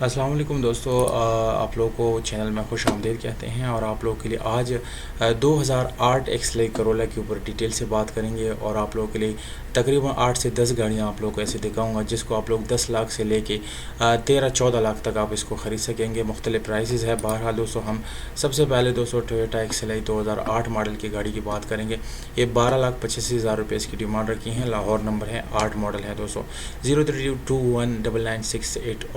अस्सलाम वालेकुम दोस्तों आप लोगों को चैनल में खुश आमदीद कहते हैं और आप लोगों के लिए आज आ, 2008 एक्स लाई करोला के ऊपर डिटेल से बात करेंगे और आप लोगों के लिए तकरीबन आठ से दस गाड़ियाँ आप लोगों को ऐसे दिखाऊँगा जिसको आप लोग दस लाख से लेके तेरह चौदह लाख तक आप इसको ख़रीद सकेंगे। मुख्तलिफ़ प्राइसेस है। बहरहाल दोस्तों हम सबसे पहले दोस्तों टोयोटा एक्स लाई दो मॉडल की गाड़ी की बात करेंगे। ये बारह लाख पच्चीस हज़ार रुपये इसकी डिमांड रखी है। लाहौर नंबर है आठ मॉडल है दोस्तों। ज़ीरो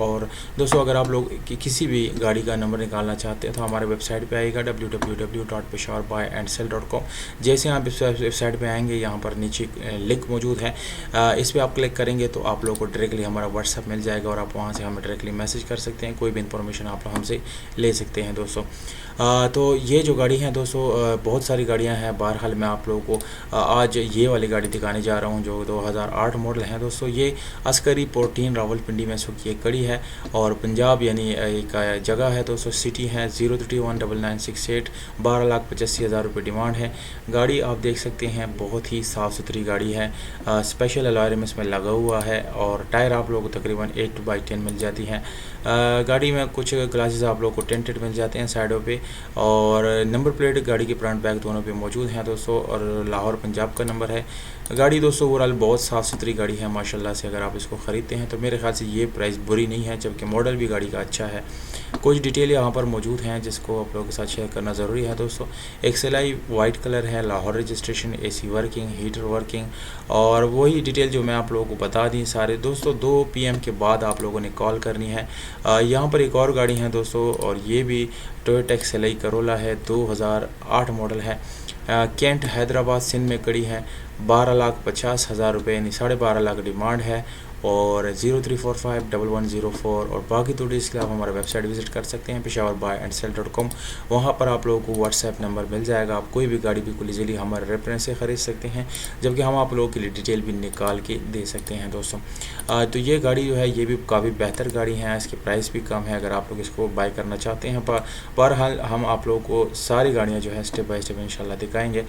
और दोस्तों दोस्तों अगर आप लोग कि, किसी भी गाड़ी का नंबर निकालना चाहते हैं तो हमारे वेबसाइट पे आएगा W W W dot Peshawar buy and sell dot com जैसे आप इस वेबसाइट पे आएँगे, यहाँ पर नीचे लिंक मौजूद है। इस पर आप क्लिक करेंगे तो आप लोग को डायरेक्टली हमारा व्हाट्सअप मिल जाएगा और आप वहाँ से हमें डायरेक्टली मैसेज कर सकते हैं। कोई भी इन्फॉर्मेशन आप हमसे ले सकते हैं, दोस्तों। आ, तो ये जो गाड़ी हैं दोस्तों बहुत सारी गाड़ियाँ हैं बहरहाल मैं आप लोगों को आज ये वाली गाड़ी दिखाने जा रहा हूँ जो 2008 मॉडल है। दोस्तों ये अस्करी पोर्टीन रावलपिंडी में सुखी एक कड़ी है और पंजाब यानी एक जगह है दोस्तों सिटी है zero three one double nine six eight बारह लाख पचासी हज़ार रुपये डिमांड है। गाड़ी आप देख सकते हैं बहुत ही साफ़ सुथरी गाड़ी है आ, स्पेशल अलॉयरम इसमें लगा हुआ है और टायर आप लोगों को तकरीबन एट बाई टेन मिल जाती हैं। गाड़ी में कुछ ग्लासेस आप लोगों को टेंटेड मिल जाते हैं साइडों पे और नंबर प्लेट गाड़ी के फ्रंट बैक दोनों पे मौजूद हैं दोस्तों, और लाहौर पंजाब का नंबर है। गाड़ी दोस्तों ओवरऑल बहुत साफ़ सुथरी गाड़ी है, माशाल्लाह से अगर आप इसको ख़रीदते हैं तो मेरे ख्याल से ये प्राइस बुरी नहीं है, जबकि मॉडल भी गाड़ी का अच्छा है। कुछ डिटेल यहाँ पर मौजूद हैं, जिसको आप लोगों के साथ शेयर करना ज़रूरी है दोस्तों। एक्सएलआई वाइट कलर है, Lahore registration AC working heater working और वही डिटेल जो मैं आप लोगों को बता दी सारे। दोस्तों, दो पीएम के बाद आप लोगों ने कॉल करनी है। यहाँ पर एक और गाड़ी है दोस्तों, और ये भी टोयोटा एक्सएलआई करोला है 2008 मॉडल है। कैंट हैदराबाद सिंध में कड़ी है, बारह लाख पचास हज़ार रुपये यानी साढ़े बारह लाख डिमांड है। और zero three four five double one zero four और बाकी तो इसके आप हमारा वेबसाइट विज़िट कर सकते हैं Peshawar buy and sell dot com वहाँ पर आप लोगों को व्हाट्सएप नंबर मिल जाएगा। आप कोई भी गाड़ी बिल्कुल ईजिली हमारे रेफरेंस से ख़रीद सकते हैं जबकि हम आप लोगों के लिए डिटेल भी निकाल के दे सकते हैं दोस्तों। आ, तो ये गाड़ी जो है ये भी काफ़ी बेहतर गाड़ी है इसकी प्राइस भी कम है। अगर आप लोग इसको बाई करना चाहते हैं बहरहाल हम आप लोगों को सारी गाड़ियाँ जो है स्टेप बाई स्टेप इन दिखाएँगे।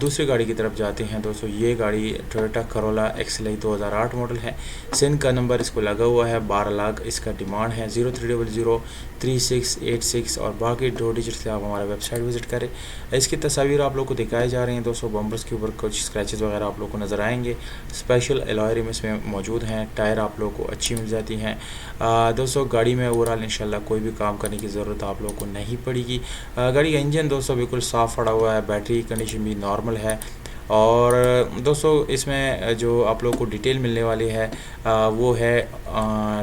दूसरी गाड़ी की तरफ़ जाते हैं दोस्तों। ये गाड़ी टोयोटा करोला दो हज़ार मॉडल है। सिंध का नंबर इसको लगा हुआ है, बारह लाख इसका डिमांड है, zero three double zero three six eight six और बाकी दो डिजिट से आप हमारा वेबसाइट विज़िट करें। इसकी तस्वीर आप लोग को दिखाई जा रही हैं दोस्तों, बम्बर्स के ऊपर कुछ स्क्रैचेस वगैरह आप लोग को नज़र आएँगे। स्पेशल एलॉयरिम इसमें मौजूद हैं, टायर आप लोग को अच्छी मिल जाती हैं। दोस्तों, गाड़ी में ओवरऑल इंशाल्लाह कोई भी काम करने की ज़रूरत आप लोग को नहीं पड़ेगी। गाड़ी का इंजन दोस्तों बिल्कुल साफ़ पड़ा हुआ है बैटरी कंडीशन भी नॉर्मल है। और दोस्तों इसमें जो आप लोग को डिटेल मिलने वाली है वो है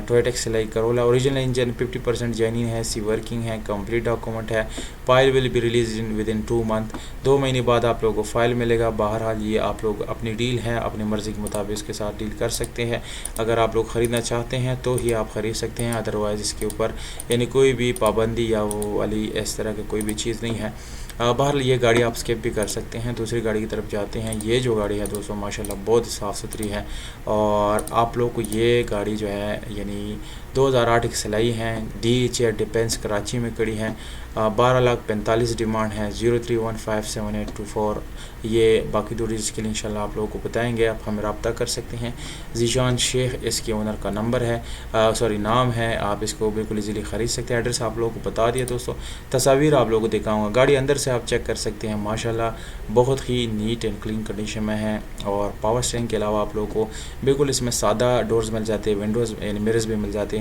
टोयटेक्स सिलाई Corolla original engine 50 percent genuine है सी वर्किंग है कंप्लीट डॉक्यूमेंट है। File will be release in within two month दो महीने बाद आप लोगों को फ़ाइल मिलेगा। बहरहाल ये आप लोग अपनी डील है, अपनी मर्ज़ी के मुताबिक इसके साथ डील कर सकते हैं। अगर आप लोग ख़रीदना चाहते हैं तो ही आप ख़रीद सकते हैं। अदरवाइज़ इसके ऊपर यानी कोई भी पाबंदी या वो वाली इस तरह की कोई भी चीज़ नहीं है। बहरहाल ये गाड़ी आप स्किप भी कर सकते हैं। दूसरी गाड़ी की तरफ़ जाते हैं। ये जो गाड़ी है दोस्तों, माशाल्लाह बहुत साफ़ सुथरी है। और आप लोग को ये गाड़ी जो है यानी 2008 की सिलाई हैं, डी एच डिफेंस कराची में कड़ी हैं बारह लाख पैंतालीस डिमांड है, zero three one five seven eight two four. ये बाकी दो के लिए इंशाल्लाह आप लोगों को बताएँगे, आप हमें रबता कर सकते हैं। जीशान शेख, इसके ओनर का नंबर है सॉरी नाम है, आप इसको बिल्कुल इजीली ख़रीद सकते हैं। एड्रेस आप लोगों को बता दिया दोस्तों। तस्वीर आप लोगों को दिखाऊँगा। गाड़ी अंदर से आप चेक कर सकते हैं, माशाल्लाह, बहुत ही नीट एंड क्लीन कंडीशन में है। और पावर स्टेरिंग के अलावा आप लोगों को बिल्कुल इसमें सादा डोर्स मिल जाते हैं विंडोज़ मिरर्स भी मिल जाते हैं।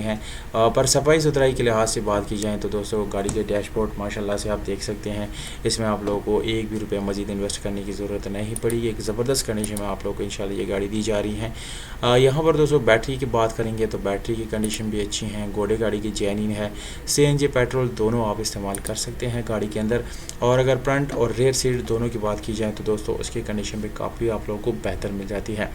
पर सफ़ाई सुथराई के लिहाज से बात की जाए तो दोस्तों, गाड़ी के डैशबोर्ड माशाल्लाह से आप देख सकते हैं। इसमें आप लोगों को एक भी रुपया मजीद इन्वेस्ट करने की ज़रूरत नहीं पड़ी। एक ज़बरदस्त कंडीशन में आप लोग को इन ये गाड़ी दी जा रही है। यहाँ पर दोस्तों, बैटरी की बात करेंगे तो बैटरी की कंडीशन भी अच्छी हैं। घोड़े गाड़ी की जैनिन है। सीएनजी पेट्रोल दोनों आप इस्तेमाल कर सकते हैं गाड़ी के अंदर। और अगर फ्रंट और रेयर सीट दोनों की बात की जाए तो दोस्तों, उसकी कंडीशन भी काफ़ी आप लोगों को बेहतर मिल जाती है।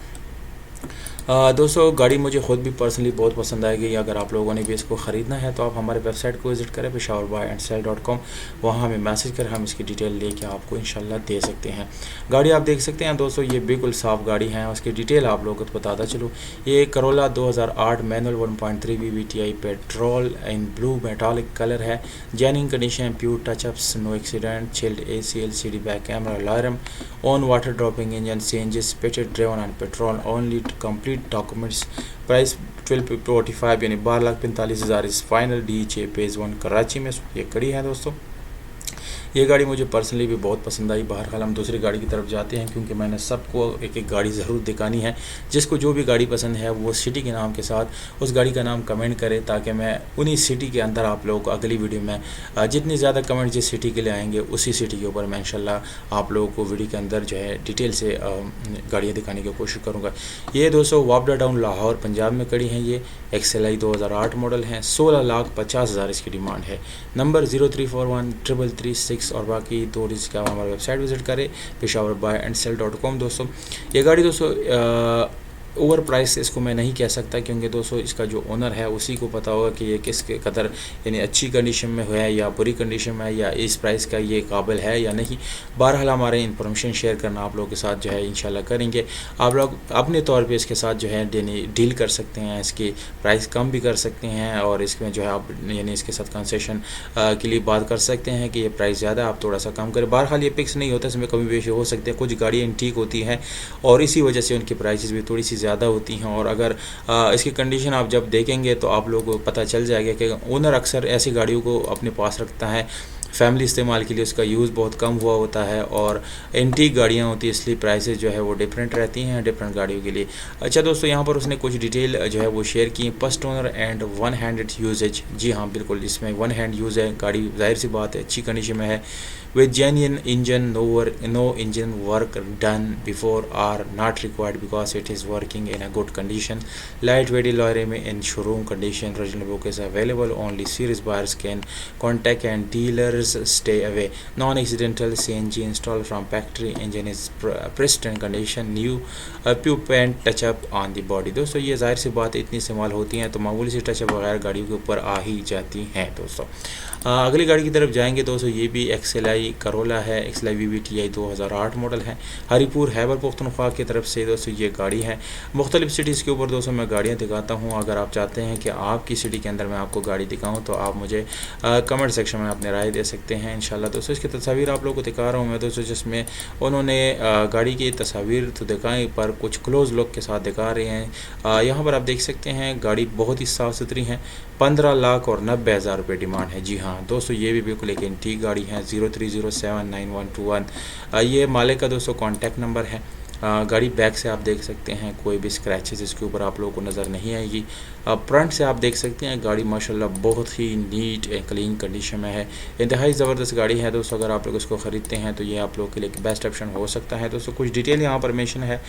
दोस्तों, गाड़ी मुझे ख़ुद भी पर्सनली बहुत पसंद आएगी। अगर आप लोगों ने भी इसको ख़रीदना है तो आप हमारे वेबसाइट को विज़िट करें Peshawar buy and sell dot com वहाँ हमें मैसेज कर, हम इसकी डिटेल लेके आपको इंशाल्लाह दे सकते हैं। गाड़ी आप देख सकते हैं दोस्तों, ये बिल्कुल साफ़ गाड़ी है। उसकी डिटेल आप लोगों को बताता चलो। ये करोला दो हज़ार आठ manual one point three petrol in blue metallic colour है genuine condition pure touchups no accident chilled A C L C D back camera alarm on water dropping engine C N G स्पेटेड driven and petrol only complete complete documents price twelve forty five यानी बारह लाख पैंतालीस हज़ार इस final डी चे पेज वन कराची में ये कड़ी है दोस्तों। ये गाड़ी मुझे पर्सनली भी बहुत पसंद आई। बहरहाल हम दूसरी गाड़ी की तरफ़ जाते हैं क्योंकि मैंने सबको एक एक गाड़ी ज़रूर दिखानी है। जिसको जो भी गाड़ी पसंद है, वो सिटी के नाम के साथ उस गाड़ी का नाम कमेंट करे ताकि मैं उन्हीं सिटी के अंदर आप लोगों को अगली वीडियो में जितनी ज़्यादा कमेंट जिस सिटी के लिए आएँगे, उसी सिटी के ऊपर मैं इंशाल्लाह आप लोगों को वीडियो के अंदर जो है डिटेल से गाड़ियाँ दिखाने की कोशिश करूँगा। ये दोस्तों वापडा टाउन लाहौर, पंजाब में कड़ी हैं ये। एक्सएल आई दो मॉडल हैं। सोलह लाख पचास हज़ार इसकी डिमांड है। Number zero three four one triple three six links और बाकी दो इसका हमारा वेबसाइट विज़िट करें, Peshawar buy and sell dot com दोस्तों। ये गाड़ी दोस्तों ओवर प्राइस इसको मैं नहीं कह सकता क्योंकि दोस्तों इसका जो ओनर है, उसी को पता होगा कि ये किस कदर, यानी अच्छी कंडीशन में है या बुरी कंडीशन में है या इस प्राइस का ये काबिल है या नहीं। बहरहाल हमारे इन्फॉर्मेशन शेयर करना आप लोगों के साथ जो है इंशाल्लाह करेंगे। आप लोग अपने तौर पर इसके साथ जो है यानी डील कर सकते हैं, इसकी प्राइस कम भी कर सकते हैं और इसमें जो है आप यानी इसके साथ कंसेशन के लिए बात कर सकते हैं कि ये प्राइस ज़्यादा आप थोड़ा सा कम करें। बहरहाल ये फिक्स नहीं होता, इसमें कमी बेशी हो सकते हैं, कुछ गाड़ियाँ ठीक होती हैं और इसी वजह से उनकी प्राइसेस भी थोड़ी सी ज़्यादा होती हैं और अगर आ, इसकी कंडीशन आप जब देखेंगे तो आप लोगों को पता चल जाएगा कि ओनर अक्सर ऐसी गाड़ियों को अपने पास रखता है। फैमिली इस्तेमाल के लिए उसका यूज़ बहुत कम हुआ होता है और एंटी गाड़ियाँ होती हैं, इसलिए प्राइस जो है वो डिफरेंट रहती हैं डिफरेंट गाड़ियों के लिए। अच्छा दोस्तों, यहाँ पर उसने कुछ डिटेल जो है वो शेयर की first owner and one handed uses जी हाँ बिल्कुल, इसमें वन हैंड यूज़ है। गाड़ी ज़ाहिर सी बात है, अच्छी कंडीशन में है। With gen engine no work no engine work done before are not required because it is working in a good condition light वेडी लॉरे में in showroom condition original book is available only serious buyers can contact and dealer stay away. Non-accidental CNG installed from factory engine is pristine condition new uh, pure paint touch up on the body. दोस्तों ये ज़ाहिर सी बात इतनी इस्तेमाल होती हैं तो मामूली सी टचअप वगैरह गाड़ियों के ऊपर आ ही जाती हैं दोस्तों। अगली गाड़ी की तरफ़ जाएँगे दोस्तों ये भी एक्सेल आई करोला है। XLi V V T I दो हज़ार आठ मॉडल है। हरीपुर हैबर पुख्तनख्वा की तरफ़ से दोस्तों ये गाड़ी है। मुख्तलिफ़ सिटीज़ के ऊपर दोस्तों मैं गाड़ियाँ दिखाता हूँ। अगर आप चाहते हैं कि आपकी सिटी के अंदर मैं आपको गाड़ी दिखाऊँ तो आप मुझे कमेंट सेक्शन में अपनी राय दे सकते हैं इन दोस्तों, इसकी तस्वीर आप लोग को दिखा रहा हूँ मैं। दोस्तों, जिसमें उन्होंने गाड़ी की तस्वीर तो दिखाई, पर कुछ क्लोज लुक के साथ दिखा रहे हैं। यहाँ पर आप देख सकते हैं, गाड़ी बहुत ही साफ़ सुथरी है। पंद्रह लाख और नब्बे हज़ार रुपये डिमांड है। जी हाँ दोस्तों, ये भी बिल्कुल एक एंटीक गाड़ी है zero three zero seven nine one two one ये मालिक का, दोस्तों कॉन्टैक्ट नंबर है। गाड़ी बैक से आप देख सकते हैं, कोई भी स्क्रैचेस इसके ऊपर आप लोगों को नज़र नहीं आएगी। फ्रंट से आप देख सकते हैं, गाड़ी माशाल्लाह बहुत ही नीट एंड क्लीन कंडीशन में है। इंतहाई ज़बरदस्त गाड़ी है दोस्तों, अगर आप लोग इसको ख़रीदते हैं तो ये आप लोगों के लिए बेस्ट ऑप्शन हो सकता है। दोस्तों, कुछ डिटेल यहाँ पर मेंशन है।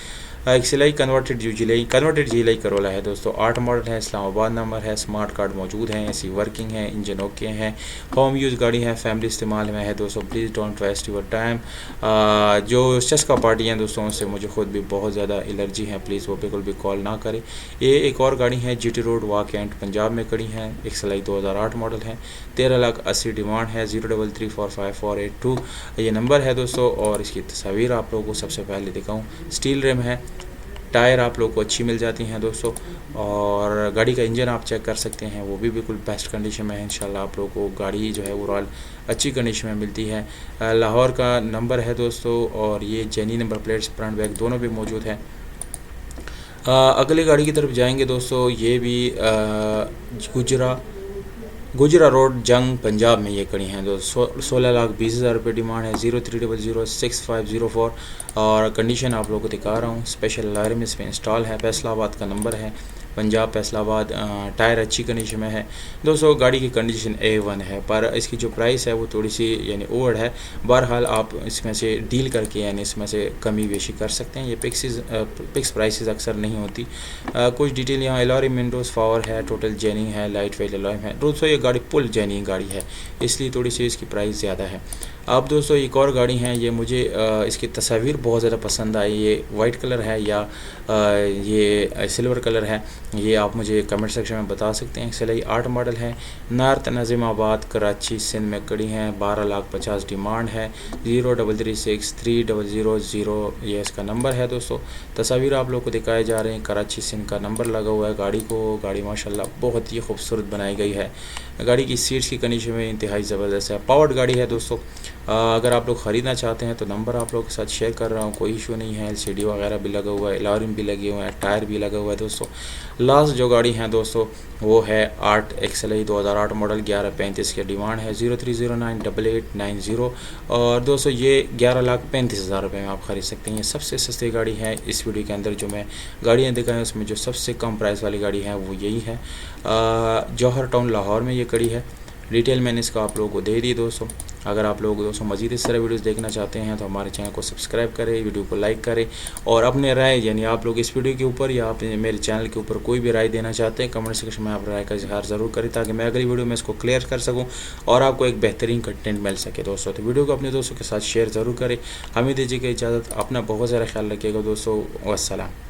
एक सिलाई कन्वर्टेड जो, जिलाई कन्वर्टेड जिलाई करोला है दोस्तों। आठ मॉडल है, इस्लामाबाद नंबर है स्मार्ट कार्ड मौजूद है, ऐसी वर्किंग है इंजन ओके हैं। होम यूज़ गाड़ी है फैमिली इस्तेमाल में है दोस्तों। Please don't waste your time जो चस्का पार्टी हैं दोस्तों, उनसे मुझे खुद भी बहुत ज़्यादा एलर्जी है प्लीज़ वो बिल्कुल भी कॉल ना करें। ये एक और गाड़ी है जी टी रोड वाक एंड पंजाब में खड़ी है, एक सलाई दो हज़ार आठ मॉडल है। तेरह लाख अस्सी डिमांड है zero double three four five four eight two ये नंबर है दोस्तों और इसकी तस्वीर आप लोगों को सबसे पहले दिखाऊँ। स्टील रेम है टायर आप लोग को अच्छी मिल जाती हैं दोस्तों, और गाड़ी का इंजन आप चेक कर सकते हैं, वो भी बिल्कुल बेस्ट कंडीशन में है, इंशाल्लाह आप लोगों को गाड़ी जो है ओवरऑल अच्छी कंडीशन में मिलती है। लाहौर का नंबर है दोस्तों, और ये जैनी नंबर प्लेट्स फ्रंट बैक दोनों भी मौजूद हैं। अगली गाड़ी की तरफ़ जाएँगे दोस्तों, ये भी गुजरा गुजरा रोड, जंग, पंजाब में ये कड़ी हैं। जो सोलह लाख बीस हज़ार रुपये डिमांड है, zero three double zero six five zero four. और कंडीशन आप लोगों को दिखा रहा हूँ, स्पेशल लायर में इसमें इंस्टॉल है, फैसलाबाद का नंबर है। पंजाब फैसलाबाद टायर अच्छी कंडीशन में है। दोस्तों गाड़ी की कंडीशन ए वन है पर इसकी जो प्राइस है वो थोड़ी सी यानी ओवर है। बहरहाल आप इसमें से डील करके यानी इसमें से कमी बेशी कर सकते हैं। ये पिक्सिस पिक्स प्राइसेस अक्सर नहीं होती। आ, कुछ डिटेल यहाँ एलॉरी विंडोज़ पावर है टोटल जेनिंग है लाइट वेट एलॉय है। दोस्तों ये गाड़ी पुल जेनिंग गाड़ी है इसलिए थोड़ी सी इसकी प्राइस ज़्यादा है। अब दोस्तों, एक और गाड़ी हैं, ये मुझे इसकी तस्वीर बहुत ज़्यादा पसंद आई। ये वाइट कलर है या ये सिल्वर कलर है, ये आप मुझे कमेंट सेक्शन में बता सकते हैं। सिलाई आठ मॉडल है। नार्थ नज़ीमाबाद कराची सिंध में कड़ी हैं। बारह लाख पचास डिमांड है। Zero double three six three double zero zero, ये इसका नंबर है दोस्तों। तस्वीर आप लोग को दिखाए जा रहे हैं। कराची सिंध का नंबर लगा हुआ है गाड़ी को। गाड़ी माशाल्लाह बहुत ही खूबसूरत बनाई गई है। गाड़ी की सीट्स की कंडीशन में इंतहाई ज़बरदस्त है। पावर्ड गाड़ी है दोस्तों। अगर आप लोग ख़रीदना चाहते हैं तो नंबर आप लोग के साथ शेयर कर रहा हूँ, कोई इशू नहीं है, एलसीडी वगैरह भी लगा हुआ है एलारिम भी लगे हुए हैं, टायर भी लगा हुआ है दोस्तों। लास्ट जो गाड़ी है दोस्तों, वो है आठ एक्सल आई दो हज़ार आठ मॉडल ग्यारह पैंतीस की डिमांड है, zero three zero nine double eight nine zero. और दोस्तों, ये ग्यारह लाख पैंतीस हज़ार रुपये में आप ख़रीद सकते हैं। सबसे सस्ती गाड़ी है इस वीडियो के अंदर जो मैं गाड़ियाँ दिखाएँ उसमें जो सबसे कम प्राइस वाली गाड़ी है, वो यही है। जौहर टाउन लाहौर में ये कड़ी है। डिटेल मैंने इसका आप लोगों को दे दी दोस्तों। अगर आप लोग दोस्तों मज़ीद इस तरह वीडियोस देखना चाहते हैं तो हमारे चैनल को सब्सक्राइब करें, वीडियो को लाइक करें और अपने राय, यानी आप लोग इस वीडियो के ऊपर या आप मेरे चैनल के ऊपर कोई भी राय देना चाहते हैं, कमेंट सेक्शन में आप राय का इजहार ज़रूर करें ताकि मैं अगली वीडियो में इसको क्लियर कर सकूँ और आपको एक बेहतरीन कंटेंट मिल सके दोस्तों। तो वीडियो को अपने दोस्तों के साथ शेयर ज़रूर करें। हमें दीजिएगा इजाज़त, अपना बहुत ज़्यादा ख्याल रखिएगा दोस्तों। वसलम